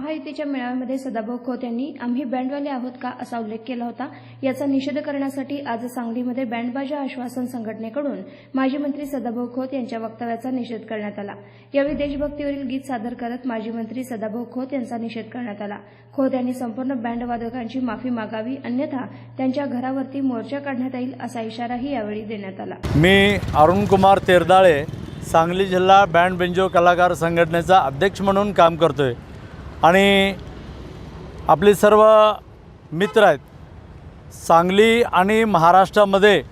महायुतीच्या मेळाव्यामध्ये सदाभाऊ खोत यांनी आम्ही बँडवाले आहोत का? असा उल्लेख केला होता. याचा निषेध करण्यासाठी आज सांगलीमध्ये बँडबाजा आश्वासन संघटनेकडून माजी मंत्री सदाभाऊ खोत यांच्या वक्तव्याचा निषेध करण्यात आला. यावेळी देशभक्तीवरील गीत सादर करत माजी मंत्री सदाभाऊ खोत यांचा निषेध करण्यात आला. खोत यांनी संपूर्ण बँडवादकांची माफी मागावी अन्यथा त्यांच्या घरावरती मोर्चा काढण्यात येईल असा इशाराही यावेळी देण्यात आला. मी अरुणकुमार तेरदाळे सांगली जिल्हा बँड बेंजो कलाकार संघटनेचा अध्यक्ष म्हणून काम करतो आहे आणि आपले सर्व मित्र आहेत. सांगली आणि महाराष्ट्रामध्ये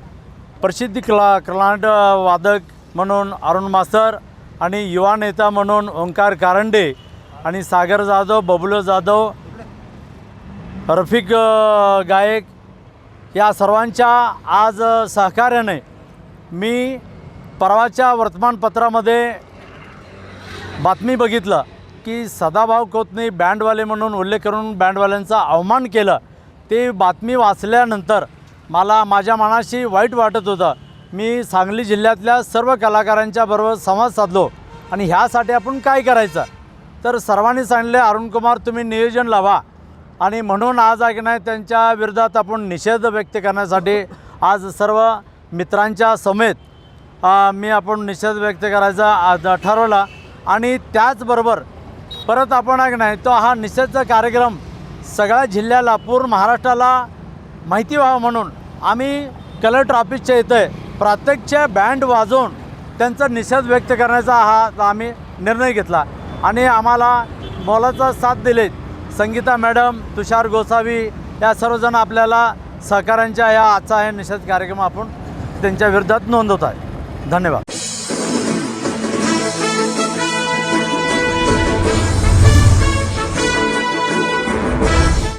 प्रसिद्ध कला कलांड वादक म्हणून अरुण मास्तर आणि युवा नेता म्हणून ओंकार कारंडे आणि सागर जाधव बबुलो जाधव रफिक गायक या सर्वांच्या आज सहकार्याने मी परवाच्या वर्तमानपत्रामध्ये बातमी बघितलं. की सदाभाव खोतने बँडवाले म्हणून उल्लेख करून बँडवाल्यांचा अवमान केलं. ते बातमी वाचल्यानंतर मला माझ्या मनाशी वाईट वाटत होतं. मी सांगली जिल्ह्यातल्या सर्व कलाकारांच्या बरोबर संवाद साधलो. आणि ह्यासाठी आपण काय करायचं? तर सर्वांनी सांगितले अरुणकुमार तुम्ही नियोजन लावा. आणि म्हणून आज आहे की नाही त्यांच्या विरोधात आपण निषेध व्यक्त करण्यासाठी आज सर्व मित्रांच्या समेत मी आपण निषेध व्यक्त करायचा आज ठरवला. आणि त्याचबरोबर परत आपण नाही? तो हा निषेधचा कार्यक्रम सगळ्या जिल्ह्याला पूर्ण महाराष्ट्राला माहिती व्हावं म्हणून आम्ही कलर ट्रॉफिकच्या इथे प्रत्यक्ष बँड वाजवून त्यांचा निषेध व्यक्त करण्याचा हा आम्ही निर्णय घेतला. आणि आम्हाला मोलाचा साथ दिलेत संगीता मॅडम तुषार गोसावी या सर्वजण आपल्याला सहकाऱ्यांच्या या आजचा हे निषेध कार्यक्रम आपण त्यांच्या विरोधात नोंदवत आहे. धन्यवाद.